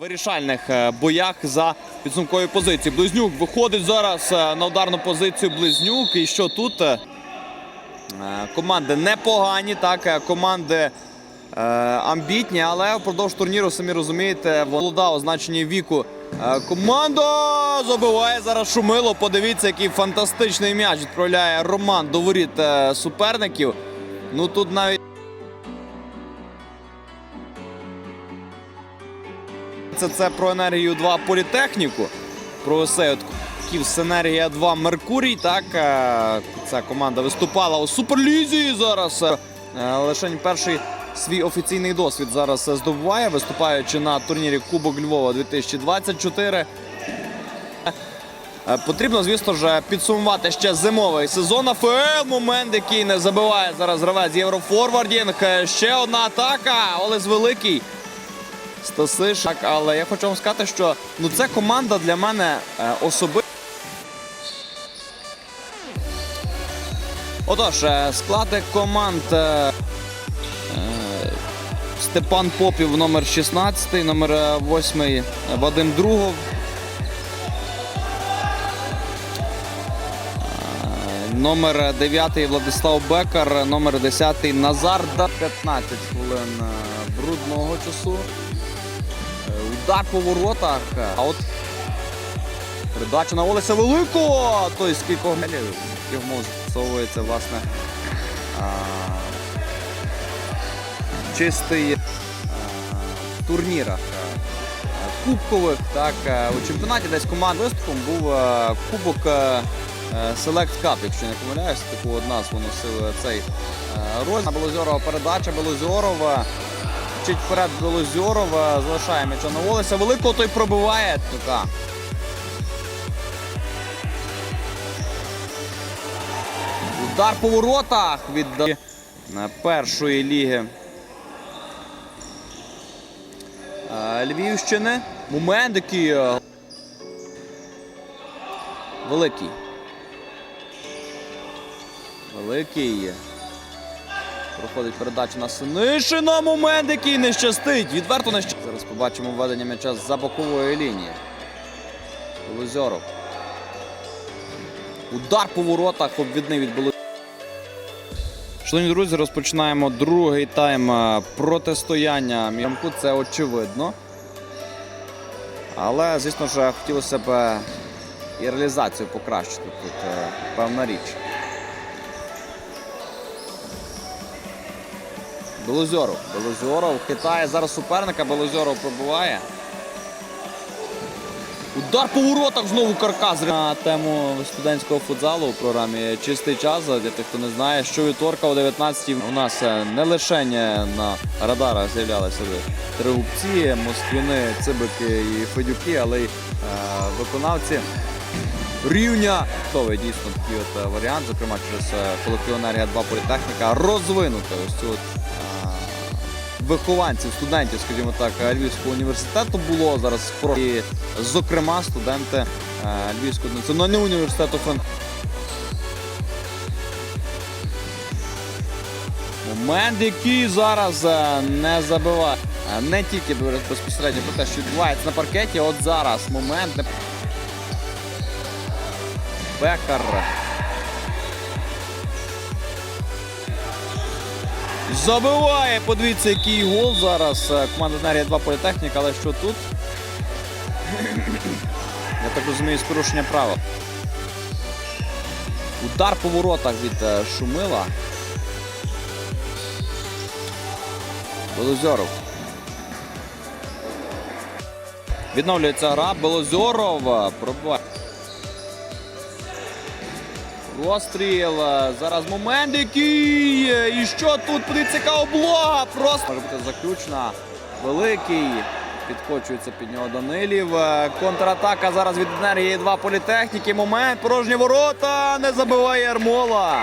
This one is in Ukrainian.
вирішальних е, боях за підсумкові позиції. Близнюк виходить зараз е, на ударну позицію Близнюк. І що тут? Е, Команди непогані, так, команди амбітні, але впродовж турніру, самі розумієте, волода означені віку. Команда забиває зараз Шумило. Подивіться, який фантастичний м'яч відправляє Роман до воріт суперників. Ну тут навіть. Це, це про енергію 2 політехніку. Про цей от Ківс енергія 2 Меркурій. Так е, ця команда виступала у Суперлізі. Зараз е, лише перший свій офіційний досвід зараз е, здобуває, виступаючи на турнірі Кубок Львова 2024. Е, Потрібно, звісно ж, підсумувати ще зимовий сезон. АФЛ момент, який не забиває зараз гравець Єврофорвардінг. Е, Ще одна атака. Олес Великий. Стасиш, так, але я хочу вам сказати, що ну це команда для мене е, особисто. Отож, е, склади команд е, Степан Попів номер 16, номер е, 8 Вадим Другов. Номер 9 Владислав Бекар, номер 10 Назар 15 хвилин брудного часу. Удар по воротах. А от передача на Олеся Великого. Той з кількох йому застосовується, власне, а, чистий а, в турнірах а, кубкових. Так, у чемпіонаті десь команд виступом був е, кубок е, Select Cup, якщо не помиляюсь, таку от назву носив цей розділ. Белозьорова передача, Белозьорова. Чуть вперед Белозьорова, залишає м'яча на Олеся. Великого той пробиває. Така. Удар по воротах від першої ліги е, Львівщини. Момент який е, великий. Великий. Проходить передача на Синишина. Момент, який не щастить. Відверто не щастить. Зараз побачимо введення м'яча за бокової лінії. Лозьоров. Удар по воротах обвідний від Белозьорова. Шановні друзі, розпочинаємо другий тайм е, протистояння М'ямку. Це очевидно. Але, звісно ж, хотілося б е, і реалізацію покращити тут е, певна річ. Белозьоров. Белозьоров хитає зараз суперника. Белозьоров пробиває. Удар по воротах знову каркас. На тему студентського футзалу у програмі Чистий час. Для тих, хто не знає, що вівторка о 19 у нас е, не лише на радарах з'являлися три губці, москвіни, цибики і федюки, але й е, виконавці рівня. Готовий дійсно такий от е, варіант, зокрема через е, колектив 2 політехніка, розвинути ось цю вихованців, студентів, скажімо так, Львівського університету було зараз і, зокрема студенти е, Львівського національного університету Франк. Момент, який зараз е, не забиває. Е, Не тільки безпосередньо про те, що відбувається на паркеті, от зараз момент. Бекар. Забиває, подивіться, який гол зараз. Е, Команда Енергія 2 політехніка, але що тут? Я так розумію, з порушення правил. Удар по воротах від е, Шумила. Белозьоров. Відновлюється гра. Белозьоров е, пробиває. Розстріл. е, Зараз момент який. І що тут? Подивіться, облога. Просто може бути заключна. Великий. Підкочується під нього Данилів. Е, Контратака зараз від енергії 2 політехніки. Момент. Порожні ворота. Не забиває Ермола.